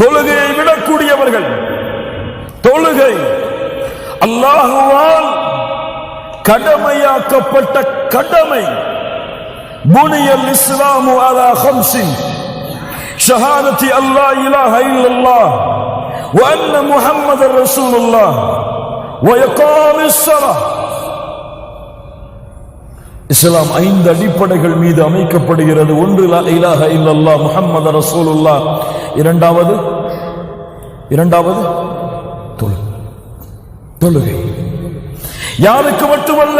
தொழுகையை விடக்கூடியவர்கள் தொழுகை அல்லாஹுவால் கடமையாக்கப்பட்ட கடமை புனியல் இஸ்லாமு அலா ஹம்சின் ஷஹாதத்தி அல்லா இலாஹ இல்லல்லாஹ் وأن محمد رسول الله ويقام الصلاة இஸ்லாம் ஐந்து அடிப்படைகள் மீது அமைக்கப்படுகிறது ஒன்று லா இலாஹ இல்லல்லாஹ் முஹம்மது ரசூலுல்லாஹ் இரண்டாவது இரண்டாவது தொழுகை. யாருக்கு மட்டுமல்ல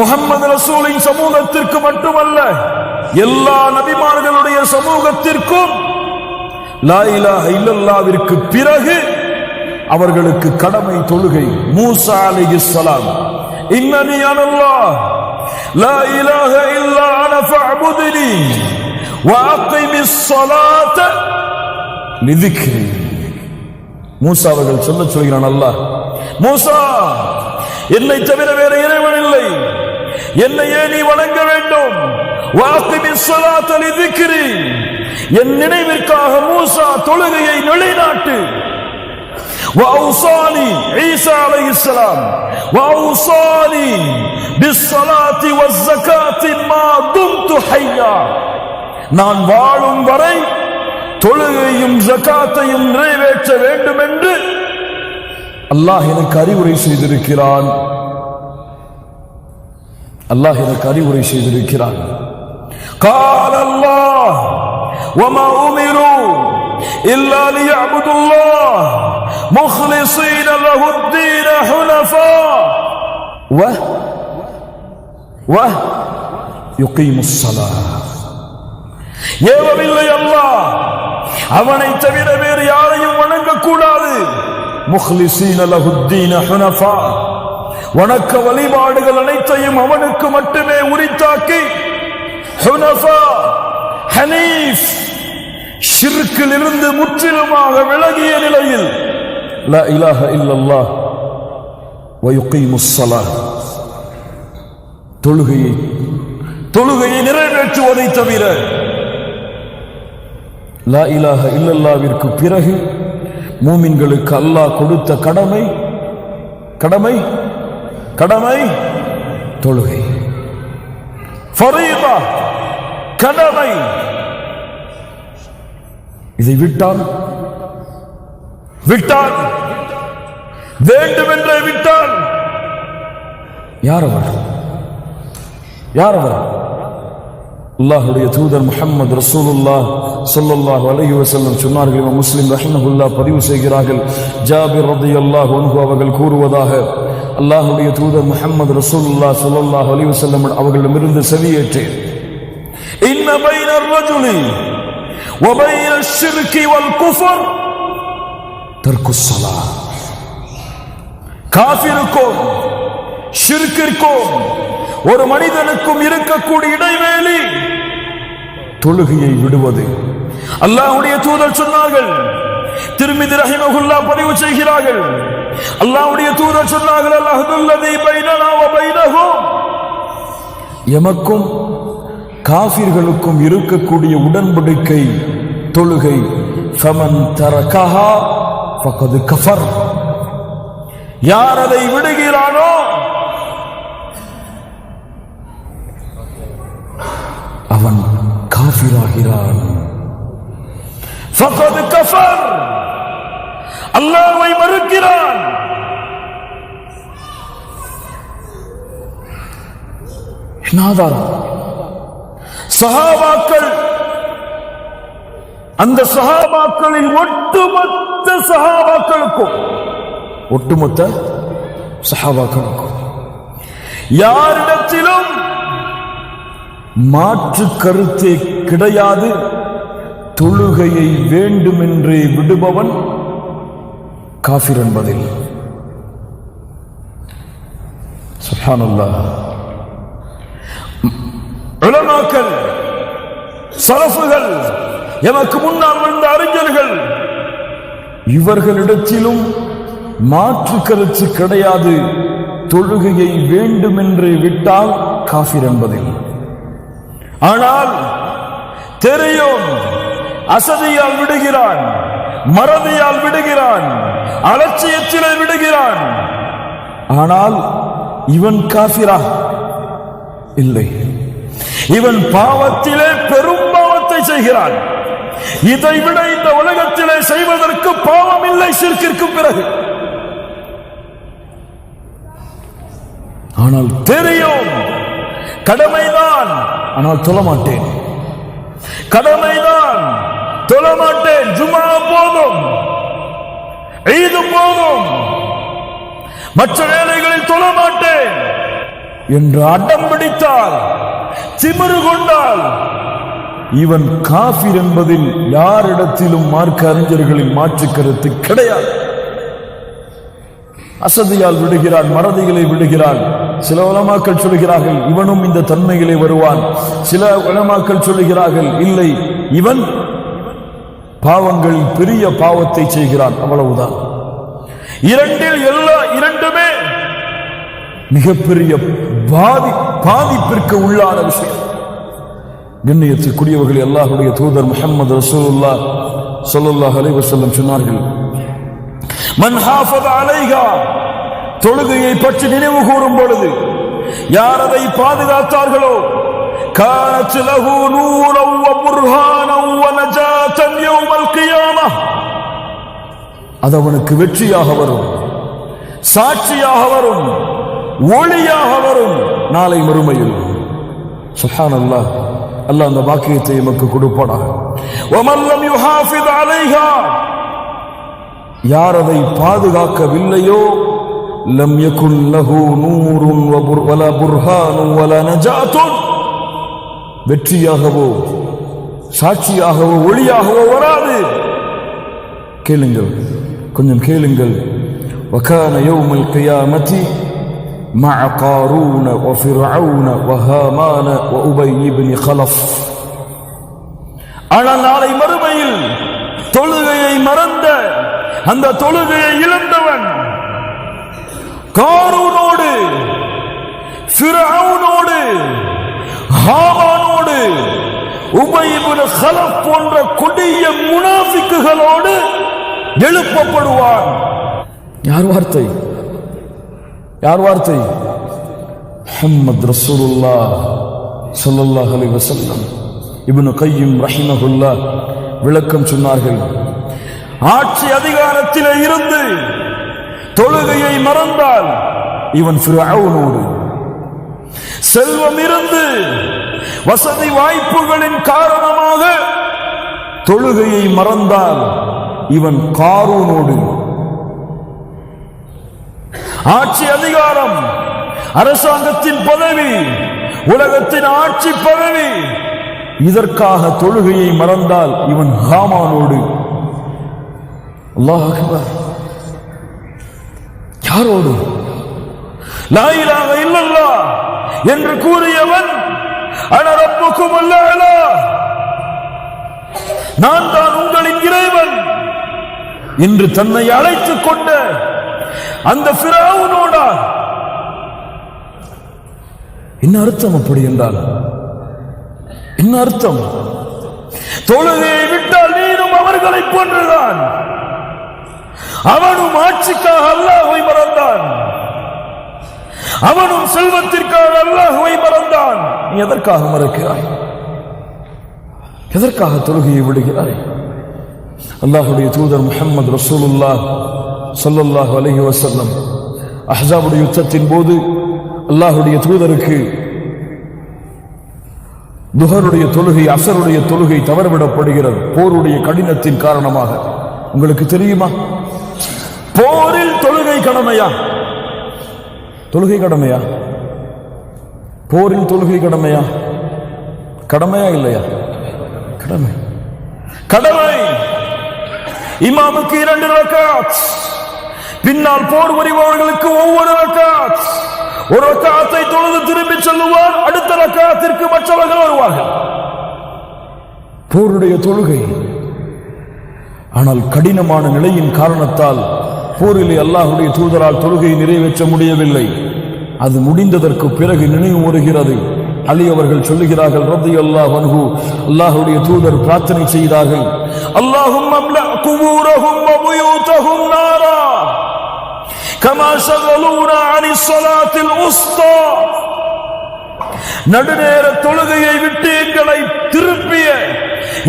முகம்மது ரசூலின் சமூகத்திற்கு மட்டுமல்ல எல்லா நபிமார்களுடைய சமூகத்திற்கும் லா பிறகு அவர்களுக்கு கடமை தொழுகை. மூசா அலைஹிஸ்ஸலாம் இன்னனி அனல்லா லா இலாஹ இல்லா அன ஃபஅபுதுனி. மூசா அவர்கள் சொல்ல சொல்கிறான் அல்லாஹ் மூசா என்னை தவிர வேற இறைவன் இல்லை. என்னையே நீ வணங்க வேண்டும்? என் நினைவிற்காக மூசா தொழுகையை நிலைநாட்டு وأوصاني عيسى عليه السلام وأوصاني بالصلاة والزكاة ما நான் வாழும் வரை தொழுகையும் ஜகாத்தையும் நிறைவேற்ற வேண்டும் என்று அல்லாஹ் எனக்கு அறிவுரை செய்திருக்கிறான் அல்லாஹ் எனக்கு அறிவுரை செய்திருக்கிறான் قال الله وما أمروا إلا ليعبدوا الله مخلصين له الدين حنفاء و و يقيموا الصلاة ஏவவில்லை அல்லாஹ் அவனை தவிர வேறு யாரையும் வணங்கக்கூடாது. முஹ்லிசீன லஹுத்தீன ஹுனஃபா. வணக்க வழிபாடுகள் அனைத்தையும் அவனுக்கு மட்டுமே உரித்தாக்கி. ஹுனஃபா ஹனீஃப் ஷிர்கில் இருந்து முற்றிலுமாக விலகிய நிலையில் லா இலாஹ இல்லல்லாஹ் வயுகீமுஸ் தொழுகையை தொழுகையை நிறைவேற்றுவதை தவிர லா இலாக இல்லல்லாவிற்கு பிறகு மூமின்களுக்கு அல்லாஹ் கொடுத்த கடமை கடமை கடமை தொழுகை. கடமை. இதை விட்டால் விட்டால் வேண்டுமென்றே விட்டால் யார் அவர் யார் அவர் அல்லாஹுடைய தூதர் முஹம்மது ரசூலுல்லாஹ் ஸல்லல்லாஹு அலைஹி வஸல்லம் சொன்னார்கள் இமாம் முஸ்லிம் ரஹ்மஹுல்லாஹ் பதிவு செய்கிறார்கள் ஜாபிர் ரலியல்லாஹு அன்ஹு அவர்கள் கூறுவதாக அல்லாஹுடைய தூதர் முஹம்மது ரசூலுல்லாஹ் ஸல்லல்லாஹு அலைஹி வஸல்லம் அவர்களிடமிருந்து செவியேற்றேன் இன்ன பைன الرجل وبين الشرك والكفر ترك الصلاة காஃபிருக்கும் ஷிர்கிற்கும் ஒரு மனிதனுக்கும் இருக்கக்கூடிய இடைவேளி தொழுகையை விடுவது. அல்லாஹ்வுடைய தூதர் சொன்னார்கள் திருமிதி ரஹிமகுல்லா பதிவு செய்கிறார்கள். அல்லாஹ்வுடைய தூதர் சொன்னார்கள் அல்லாஹுல்லதி பைனனா வ பைனஹும். எமக்கும் காஃபிர்களுக்கும் இருக்கக்கூடிய உடன்படிக்கை தொழுகை. ஃபமன் தரகஹா ஃபகது கஃபர். யார் அதை விடுகிறானோ காஃபிராகிறான் ஃபகது கஃபர் அல்லாஹ்வை மறுக்கிறான் என்ன ஆதாரம் சஹாபாக்கள் அந்த சஹாபாக்களின் ஒட்டுமொத்த சஹாபாக்களுக்கும் ஒட்டுமொத்த சஹாபாக்களுக்கும் யாரிடத்திலும் மாற்று கருத்தை கிடையாது. தொழுகையை வேண்டுமென்றே விடுபவன் காஃபிர் என்பதில். உலமாக்கள் சரஃபுகள் எனக்கு முன்னால் வந்த அறிஞர்கள் இவர்களிடத்திலும் மாற்று கருத்து கிடையாது. தொழுகையை வேண்டுமென்று விட்டால் காஃபிர் என்பதில். ஆனால் தெரியும். அசதியால் விடுகிறான் மறதியால் விடுகிறான் அலட்சியத்திலே விடுகிறான். ஆனால் இவன் காபிரா இல்லை. இவன் பாவத்திலே பெரும் பாவத்தை செய்கிறான். இதை விட இந்த உலகத்திலே செய்வதற்கு பாவம் இல்லை சிற்கிற்கு பிறகு. ஆனால் தெரியும் கடமைதான். ஆனால் சொல்ல மாட்டேன் கடமைதான். தொழமாட்டேன். ஜுமா போதும். ஈது போதும். மற்ற வேலைகளில் தொழ மாட்டேன் என்று அடம் பிடித்தால் திமிரு கொண்டால் இவன் காஃபிர் என்பதில் யாரிடத்திலும் மார்க்க அறிஞர்களின் மாற்று கருத்து கிடையாது. அசதியால் விடுகிறான் மறதிகளை விடுகிறான். சில உலமாக்கள் சொல்கிறார்கள் இவனும் இந்த தன்மைகளை வருவான். சில உலமாக்கள் சொல்லுகிறார்கள் இல்லை இவன் பாவங்களில் பெரிய பாவத்தை செய்கிறான் அவ்வளவுதான். இரண்டில் எல்லா இரண்டுமே மிகப்பெரிய பாதி பாதிப்பிற்கு உள்ளான விஷயம். கண்ணியத்துக்குரியவர்கள் எல்லாருடைய தூதர் முகமது ரசூல்லா ஸல்லல்லாஹு அலைஹி வஸல்லம் சொன்னார்கள் தொழுகையை பற்றி நினைவு கூறும் பொழுது யார் அதை பாதுகாத்தார்களோ كانت له نورا وبرهانا ونجاة يوم القيامة அது அவனுக்கு வெற்றியாக வரும் சாட்சியாக வரும் ஒளியாக வரும் நாளை மறுமையில் சுஹான் அல்லாஹ் அல்லாஹ் அந்த பாக்கியத்தை எமக்கு கொடுப்பானாக ومن يحافظ عليها யார் அதை பாதுகாக்கவில்லையோ லம் யகுன் லஹு நூருன் வபுர் வலா புர்ஹானும் வலா நஜாத்துன் வெற்றியாகவோ சாட்சியாகவோ ஒளியாகவோ வராது கேளுங்கள் கொஞ்சம் கேளுங்கள் وكان يوم القيامة مع قارون وفرعون وهامان وأبي بن خلف ஆனால் நாளை மறுமையில் தொழுகையை மறந்த அந்த தொழுகையை இழந்தவன் காரூனோடு ஃபிரௌனோடு ஹாமானோடு உபயிபுல ஹலப் போன்ற கொடிய முனாஃபிக்குகளோடு எழுப்பப்படுவான். யார் வார்த்தை? யார் வார்த்தை? முஹம்மது ரசூலுல்லா ஸல்லல்லாஹு அலி வசல்லம் இப்னு கையும் ரஹிமஹுல்லா விளக்கம் சொன்னார்கள். ஆட்சி அதிகாரத்திலே இருந்து தொழுகையை மறந்தால் இவன் ஃபிரௌனோடு. செல்வம் இருந்து வசதி வாய்ப்புகளின் காரணமாக தொழுகையை மறந்தால் இவன் காரூனோடு. ஆட்சி அதிகாரம் அரசாங்கத்தின் பதவி உலகத்தின் ஆட்சி பதவி இதற்காக தொழுகையை மறந்தால் இவன் ஹாமானோடு. அல்லாஹ் அக்பர். யாரோடு? லாயிலாக இல்லல்லா என்று கூறியவன் அனரப்புக்கும் அல்ல நான் தான் உங்களின் இறைவன். என்று தன்னை அழைத்துக் கொண்ட அந்த பிராவுனோடா என்ன அர்த்தம் அப்படி என்றால்? என்ன அர்த்தம்? தொழுகையை விட்டால் நீனும் அவர்களை போன்றுதான். அவனும் ஆட்சிக்காக அல்லாஹுவை மறந்தான். அவனும் செல்வத்திற்காக அல்லாஹுவை மறந்தான். நீ எதற்காக மறக்கிறாய்? எதற்காக தொழுகையை விடுகிறாய்? அல்லாஹுடைய தூதர் முகமது ரசூலுல்லா சொல்லல்லாஹ் அலஹி வசல்லம் அஹ்ஸாபுடைய யுத்தத்தின் போது அல்லாஹுடைய தூதருக்கு துகருடைய தொழுகை அசருடைய தொழுகை தவறவிடப்படுகிறது. போருடைய கடினத்தின் காரணமாக. உங்களுக்கு தெரியுமா? போரில் தொழுகை கடமையா? தொழுகை கடமையா? போரில் தொழுகை கடமையா? கடமையா இல்லையா? கடமை. கடமை! இமாமுக்கு இரண்டு ரக்காத். பின்னால் போர் புரிபவர்களுக்கு ஒவ்வொரு ரக்காத். ஒரு ரக்காத்தை தொழுது திரும்பி செல்லுவார் அடுத்த ரக்காத்திற்கு மற்றவர்கள் வருவார்கள். போருடைய தொழுகை ஆனால் கடினமான நிலையின் காரணத்தால் போரிலே அல்லாஹுடைய தூதரால் தொழுகை நிறைவேற்ற முடியவில்லை. அது முடிந்ததற்கு பிறகு நினைவு வருகிறது அலி அவர்கள் சொல்லுகிறார்கள் ரத்தி அல்லாஹ் வன்ஹு அல்லாஹுடைய தூதர் பிரார்த்தனை செய்தார்கள். அல்லாஹும் குபூரஹும் வபுயூதஹும் நாரா. கமா ஷகலூனா அனி ஸலாத்தில் உஸ்தா. நடுநேர தொழுகையை விட்டு எங்களை திருப்பிய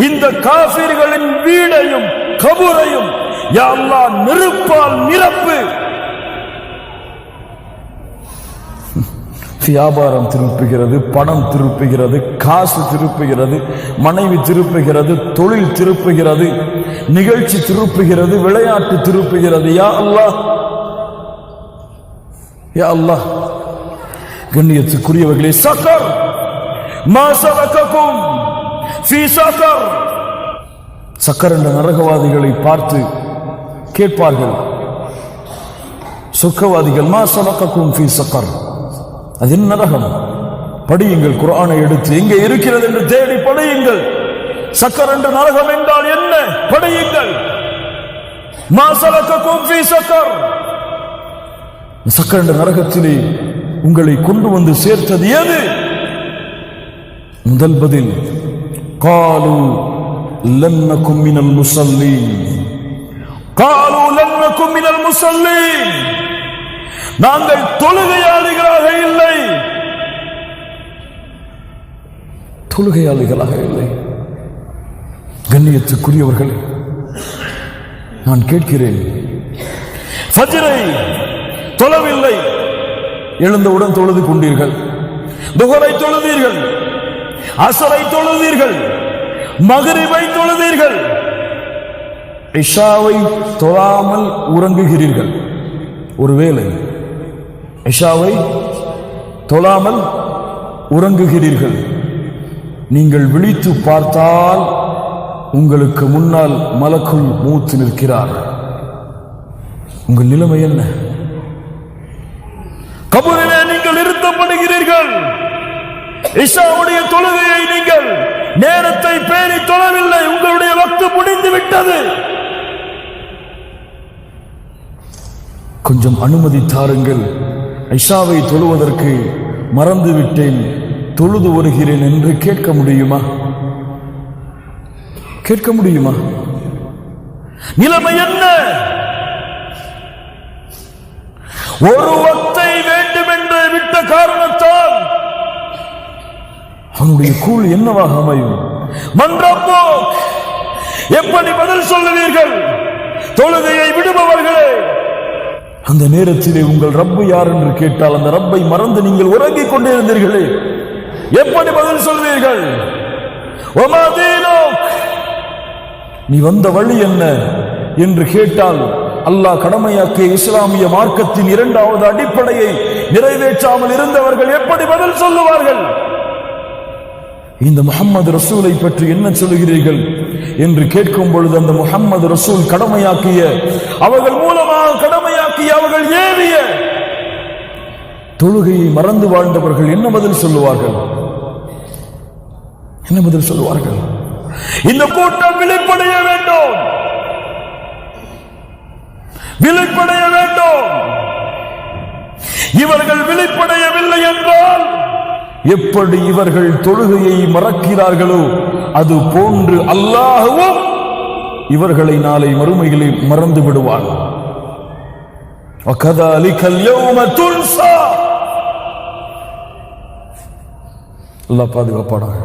இந்த காஃபிர்களின் வீடையும் கபுரையும் யா நெருப்பால் நிரப்பு. வியாபாரம் திருப்புகிறது பணம் திருப்புகிறது காசு திருப்புகிறது மனைவி திருப்புகிறது தொழில் திருப்புகிறது நிகழ்ச்சி திருப்புகிறது விளையாட்டு திருப்புகிறது. யா அல்லா யா அல்லாஹ் கண்ணியத்துக்குரியவர்களே சக்கர் மா சக்கர் சக்கர் என்ற நரகவாதிகளை பார்த்து கேட்பார்கள். சொர்க்கவாதிகள் மா சலக்கக்கும் ஃபீ சக்கர் அது என்ன ரகம் படியுங்கள் குரானை எடுத்து எங்கே இருக்கிறது என்று தேடி படியுங்கள். சக்கர் என்று நரகம் என்றால் என்ன? படியுங்கள். மா சலக்கக்கும் ஃபீ சக்கர் சக்கர் என்ற நரகத்திலே உங்களை கொண்டு வந்து சேர்த்தது எது? முதல் பதில் காலு லன்னக்கும் மினல் முசல்லீன். காலு லன்னக்கும் மினல் முசல்லீன் நாங்கள் தொழுகையாளிகளாக இல்லை. தொழுகையாளிகளாக இல்லை. கண்ணியத்துக்குரியவர்களே நான் கேட்கிறேன் ஃபஜ்ரை தொழவில்லை. எழுந்தவுடன் தொழுது கொண்டீர்கள். துகரை தொழுதீர்கள். அசரை தொழுதீர்கள். மகரிபை தொழுதீர்கள். இஷாவை தொழாமல் உறங்குகிறீர்கள். ஒருவேளை இஷாவை தொழாமல் உறங்குகிறீர்கள். நீங்கள் விழித்து பார்த்தால் உங்களுக்கு முன்னால் மலக்குள் மூத்து நிற்கிறார். உங்கள் நிலைமை என்ன? கபூரிலே நீங்கள் நிறுத்தப்படுகிறீர்கள். இஷாவுடைய தொழுகையை நீங்கள் நேரத்தை பேணி தொழவில்லை. உங்களுடைய வக்து முடிந்து விட்டது கொஞ்சம் அனுமதி தாருங்கள். ஐஷாவை தொழுவதற்கு மறந்து விட்டேன் தொழுது வருகிறேன் என்று கேட்க முடியுமா? கேட்க முடியுமா? நிலைமை என்ன? ஒரு வத்தை வேண்டும் என்று விட்ட காரணத்தால் அவனுடைய கூழ் என்னவாக அமையும்? மன்றப்போ எப்படி பதில் சொல்லுவீர்கள்? தொழுகையை விடுபவர்களே அந்த நேரத்திலே உங்கள் ரப்பு யார் என்று கேட்டால் அந்த ரப்பை மறந்து நீங்கள் உறங்கிக் கொண்டே இருந்தீர்களே எப்படி பதில் சொல்வீர்கள்? நீ வந்த வழி என்ன என்று கேட்டால் அல்லாஹ் கடமையாக்கிய இஸ்லாமிய மார்க்கத்தின் இரண்டாவது அடிப்படையை நிறைவேற்றாமல் இருந்தவர்கள் எப்படி பதில் சொல்லுவார்கள்? இந்த முகம்மது ரசூலை பற்றி என்ன சொல்லுகிறீர்கள் என்று கேட்கும் பொழுது அந்த முகம்மது ரசூல் கடமையாக்கிய அவர்கள் மூலமாக கடமை நோக்கி அவர்கள் ஏவிய. தொழுகையை மறந்து வாழ்ந்தவர்கள் என்ன பதில் சொல்லுவார்கள்? என்ன பதில் சொல்லுவார்கள்? இந்த கூட்டம் விழிப்படைய வேண்டும். விழிப்படைய வேண்டும். இவர்கள் விழிப்படையவில்லை என்றால் எப்படி இவர்கள் தொழுகையை மறக்கிறார்களோ அது போன்று அல்லாகவும் இவர்களை நாளை மறுமைகளை மறந்து விடுவான் وَكَذَلِكَ الْيَوْمَ تُنْسَى அல்லாஹ் பாதுகாப்பானாக